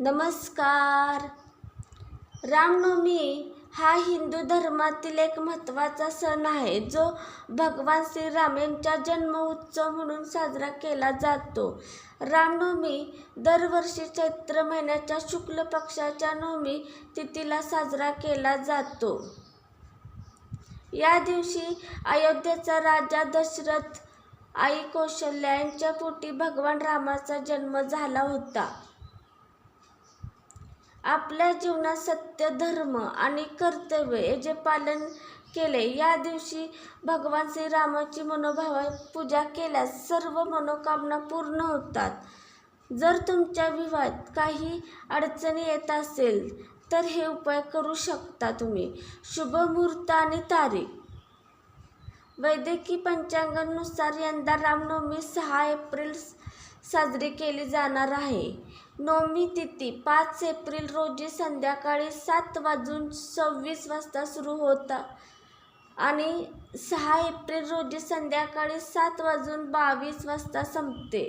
नमस्कार. रामनवमी हा हिंदू धर्मातील एक महत्त्वाचा सण आहे जो भगवान श्रीराम यांचा जन्म उत्सव म्हणून साजरा केला जातो. रामनवमी दरवर्षी चैत्र महिन्याच्या शुक्ल पक्षाच्या नवमी तिथीला साजरा केला जातो. या दिवशी अयोध्येचा राजा दशरथ आई कौशल्या यांच्या पोटी भगवान रामाचा जन्म झाला होता. आपल्या जीवनात सत्य धर्म आणि कर्तव्य याचे पालन केले या दिवशी भगवान श्रीरामाची मनोभावा पूजा केल्यास सर्व मनोकामना पूर्ण होतात. जर तुमच्या विवाहात काही अडचणी येत असेल तर हे उपाय करू शकता तुम्ही. शुभ मुहूर्त आणि तारीख. वैद्यकीय पंचांगानुसार यंदा रामनवमी सहा एप्रिल साजरी केली जाणार आहे. नवमी तिथी पाच एप्रिल रोजी संध्याकाळी सात वाजून सव्वीस वाजता सुरू होता आणि सहा एप्रिल रोजी संध्याकाळी सात वाजून बावीस वाजता संपते.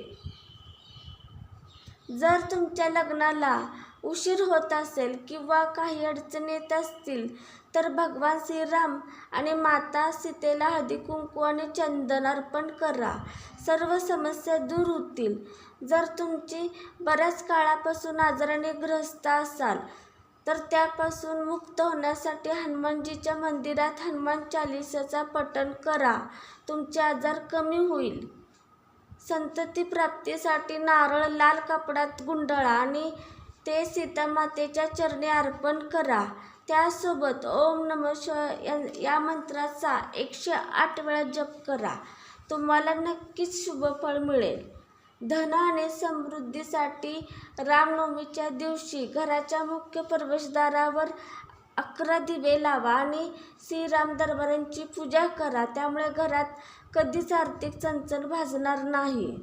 जर तुमच्या लग्नाला उशीर होत असेल किंवा काही अडचणी येत असतील तर भगवान श्रीराम आणि माता सीतेला हळदी कुंकू आणि चंदन अर्पण करा. सर्व समस्या दूर होतील. जर तुमची बऱ्याच काळापासून आजाराने ग्रस्त असाल तर त्यापासून मुक्त होण्यासाठी हनुमानजीच्या मंदिरात हनुमान चालिसाचा पठण करा. तुमचे आजार कमी होईल. संतती प्राप्तीसाठी नारळ लाल कपड्यात गुंडाळा आणि ते सीतामातेच्या चरणी अर्पण करा. त्यासोबत ओम नम शिवाय या मंत्राचा एकशे आठ वेळा जप करा. तुम्हाला नक्कीच शुभ फळ मिळेल. धन आणि समृद्धीसाठी रामनवमीच्या दिवशी घराच्या मुख्य प्रवेशद्वारावर अकरा दिवे लावा आणि श्रीराम दरबारांची पूजा करा. त्यामुळे घरात कधीच आर्थिक चणचण भाजणार नाही.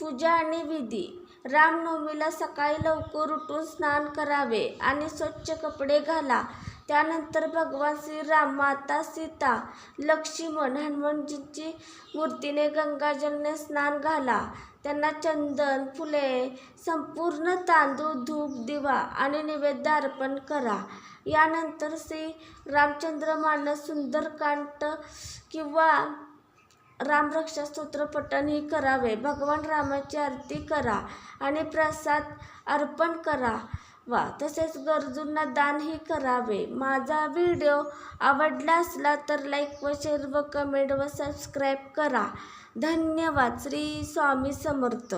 पूजा आणि विधी. रामनवमीला सकाळी लवकर उठून स्नान करावे आणि स्वच्छ कपडे घाला. त्यानंतर भगवान श्रीराम माता सीता लक्ष्मण हनुमानजीची मूर्तीने गंगाजलने स्नान घाला. त्यांना चंदन फुले संपूर्ण तांदूळ धूप दिवा आणि नैवेद्य अर्पण करा. यानंतर श्री रामचंद्र मानस सुंदरकांड किंवा रामरक्षा स्तोत्र करावे. भगवान रामाची आरती करा आणि प्रसाद अर्पण करा वा. तसेच गरजूंना दानही करावे. माझा व्हिडिओ आवडला असला तर लाईक व शेअर व कमेंट व सबस्क्राईब करा. धन्यवाद. श्री स्वामी समर्थ.